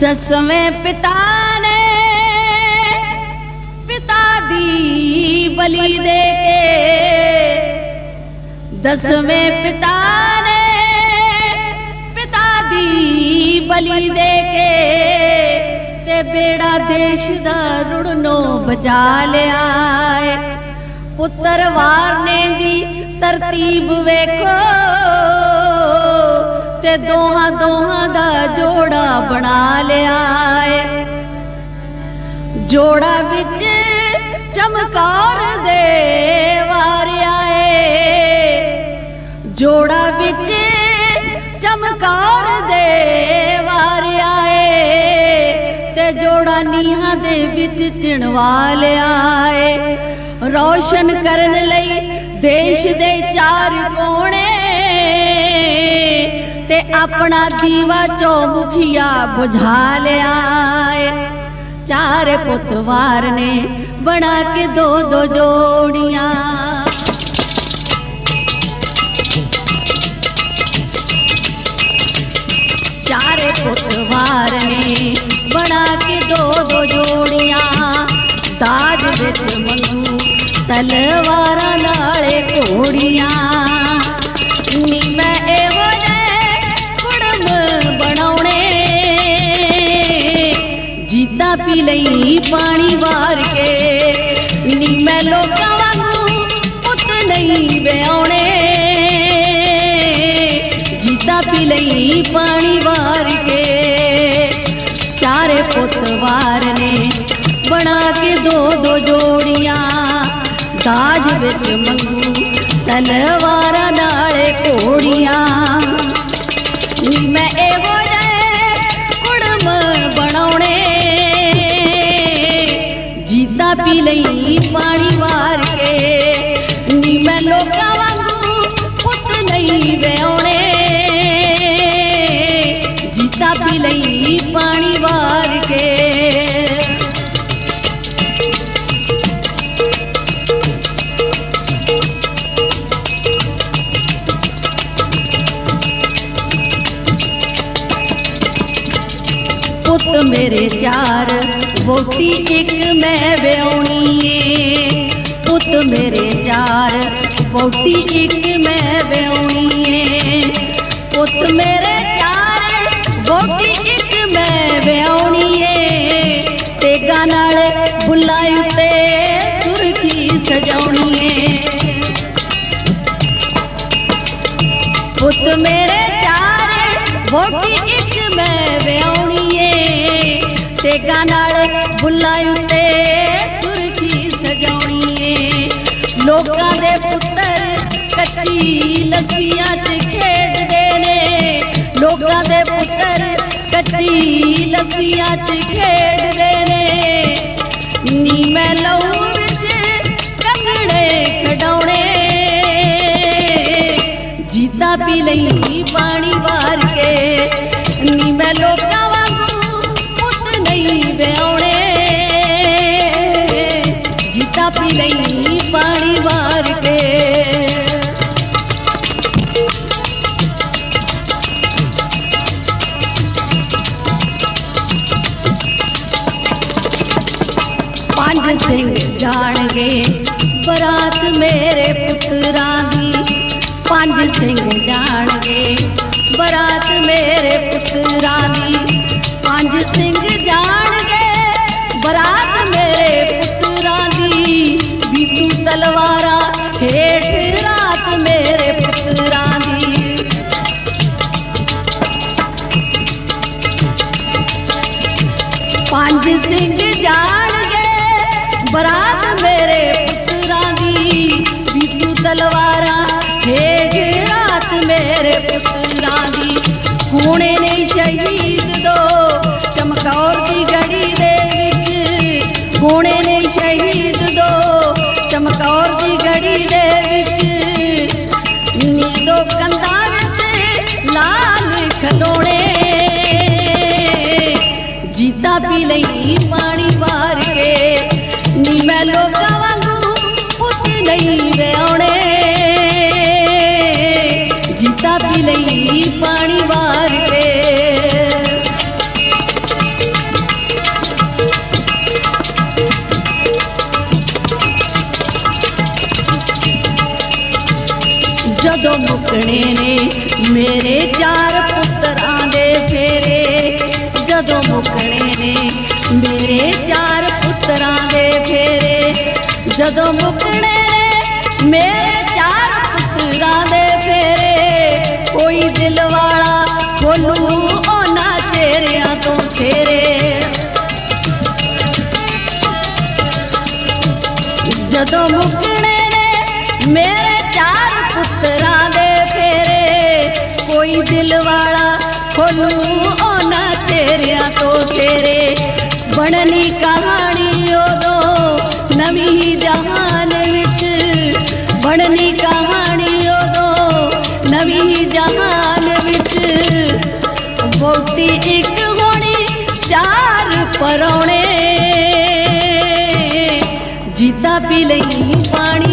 ਦਸਵੇਂ ਪਿਤਾ ਨੇ, ਪਿਤਾ ਦੀ ਬਲੀ ਦੇ ਕੇ। ਦਸਵੇਂ ਪਿਤਾ ਨੇ, ਪਿਤਾ ਦੀ ਬਲੀ ਦੇ ਕੇ। ਤੇ ਬੇੜਾ ਦੇਸ਼ ਦਾ ਰੁੜਨੋਂ ਬਚਾ ਲਿਆ ਏ। ਪੁੱਤਰ ਵਾਰਨੇ ਦੀ ਤਰਤੀਬ ਵੇਖੋ। ਤੇ ਦੋਹਾਂ ਦੋਹਾਂ ਦਾ ਜੋੜਾ ਬਣਾ ਲਿਆ ਏ। ਜੋੜਾ ਵਿੱਚ ਚਮਕਾਰ ਦੇ ਵਾਰਿਆ ਏ। ਜੋੜਾ ਵਿੱਚ ਚਮਕਾਰ ਦੇ ਵਾਰਿਆ ਏ। ਤੇ ਜੋੜਾ ਨੀਹਾਂ ਦੇ ਵਿੱਚ ਚਿਣਵਾ ਲਿਆ ਏ। ਰੌਸ਼ਨ ਕਰਨ ਲਈ ਦੇਸ਼ ਦੇ ਚਾਰ ਕੋਣੇ ਤੇ ਆਪਣਾ ਦੀਵਾ ਚੌਮੁਖੀਆ ਬੁਝਾ ਲਿਆ ਏ। ਚਾਰ ਪੁੱਤਵਾਰ ਨੇ ਬਣਾ ਕੇ ਦੋ ਦੋ ਜੋੜੀਆਂ। ਚਾਰੇ ਪੁੱਤਵਾਰ ਨੇ ਬਣਾ ਕੇ ਦੋ ਦੋ ਜੋੜੀਆਂ। ਦਾਜ ਵਿੱਚ ਮੰਗੂ ਤਲਵਾਰਾਂ ਨਾਲੇ ਘੋੜੀਆਂ। ਪਾਣੀ ਵਾਰ ਕੇ। ਨੀ ਮੈਂ ਲੋਕਾਂ ਵਾਂਗੂ ਪੁੱਤ ਨਹੀਂ ਵਿਆਉਣੇ ਜੀਤਾ ਪੀ ਲਈ ਪਾਣੀ ਵਾਰ ਕੇ। ਚਾਰੇ ਪੁੱਤ ਵਾਰ ਨੇ ਬਣਾ ਕੇ ਦੋ ਦੋ ਜੋੜੀਆਂ। ਦਾਜ ਵਿੱਚ ਮੰਗੂ ਤਲਵਾਰਾਂ ਨਾਲੇ ਘੋੜੀਆਂ। ਜੀਤਾ ਪੀ ਲਈ ਪਾਣੀ ਵਾਰ ਕੇ ਨੀ ਮੈਂ ਲੋਕਾਂ ਵਾਂਗੂ ਪੁੱਤ ਨਹੀਂ ਵਿਆਉਣੇ ਜੀਤਾ ਪੀ ਲਈ ਪਾਣੀ ਵਾਰ ਕੇ ਪੁੱਤ ਇੱਕ ਮੈਂ ਵਿਆਉਣੀ ਏ। ਪੁੱਤ ਮੇਰੇ ਚਾਰ ਵੋਟੀ ਇੱਕ ਮੈਂ ਵਿਆਉਣੀ ਏ। ਪੁੱਤ ਮੇਰੇ ਚਾਰ ਵੋਟੀ ਇੱਕ ਮੈਂ ਵਿਆਉਣੀ ਏ। ਤੇਗਾ ਨਾਲ ਬੁੱਲਾ ਉੱਤੇ ਸੁਰਖੀ ਸਜਾਉਣੀ ਏ। ਪੁੱਤ ਮੇਰੇ ਚਾਰ ਵੋਟੀ ਇੱਕ ਮੈਂ ਵਿਆਉਣੀ ਤੇਗਾ ਨਾਲ ਬੁੱਲਾ ਉੱਤੇ ਸੁਰਖੀ ਸਜਾਉਣੀ ਏ ਲੋਕਾਂ ਦੇ ਪੁੱਤਰ ਕੱਚੀ ਲੱਸੀਆਂ 'ਚ ਖੇਡਦੇ ਨੇ। ਲੋਕਾਂ ਦੇ ਪੁੱਤਰ ਕੱਚੀ ਲੱਸੀਆਂ 'ਚ ਖੇਡਦੇ ਨੇ। ਨੀ ਮੈਂ ਲਹੂ ਵਿੱਚ ਕੰਗਣੇ ਖਡਾਉਣੇ। ਜੀਤਾ ਪੀ ਲਈ ਪਾਣੀ ਵਾਰ ਕੇ। ਨੀ ਮੈਂ ਲੋਕ ਪੰਜ ਸਿੰਘ ਜਾਣਗੇ ਬਰਾਤ ਮੇਰੇ ਪੁੱਤਰਾਂ ਦੀ ਪੰਜ ਸਿੰਘ ਜਾਣਗੇ ਬਰਾਤ ਮੇਰੇ ਪੁੱਤਰਾਂ ਦੀ ਪੰਜ ਸਿੰਘ ਜਾਣਗੇ ਬਰਾਤ ਮੇਰੇ ਪੁੱਤਰਾਂ ਦੀ ਵੀ ਤੂੰ ਤਲਵਾਰਾਂ ਹੇਠ ਰਾਤ ਮੇਰੇ ਪੁੱਤਰਾਂ ਦੀ ਪੰਜ ਸਿੰਘ ਜਾਣਗੇ ਜਦੋਂ ਮੁਕਣੇ ਨੇ, ਮੇਰੇ ਚਾਰ ਪੁੱਤਰਾਂ ਦੇ ਫੇਰੇ। ਜਦੋਂ ਮੁਕਣੇ ਨੇ, ਮੇਰੇ ਚਾਰ ਪੁੱਤਰਾਂ ਦੇ ਫੇਰੇ। ਜਦੋਂ ਮੁਕਣੇ ਨੇ, ਮੇਰੇ ਖੋਲੂ ਉਹਨਾਂ ਚਿਹਰਿਆਂ ਤੋਂ ਸੇਰੇ। ਬਣਨੀ ਕਹਾਣੀ ਉਦੋਂ, ਨਵੀਂ ਜਹਾਨ ਵਿੱਚ। ਬਣਨੀ ਕਹਾਣੀ ਉਦੋਂ, ਨਵੀਂ ਜਹਾਨ ਵਿੱਚ। ਬਹੁਤੀ ਇੱਕ ਹੋਣੀ ਚਾਰ ਪਰੌਣੇ। ਜੀਤਾ ਪੀ ਲਈ ਪਾਣੀ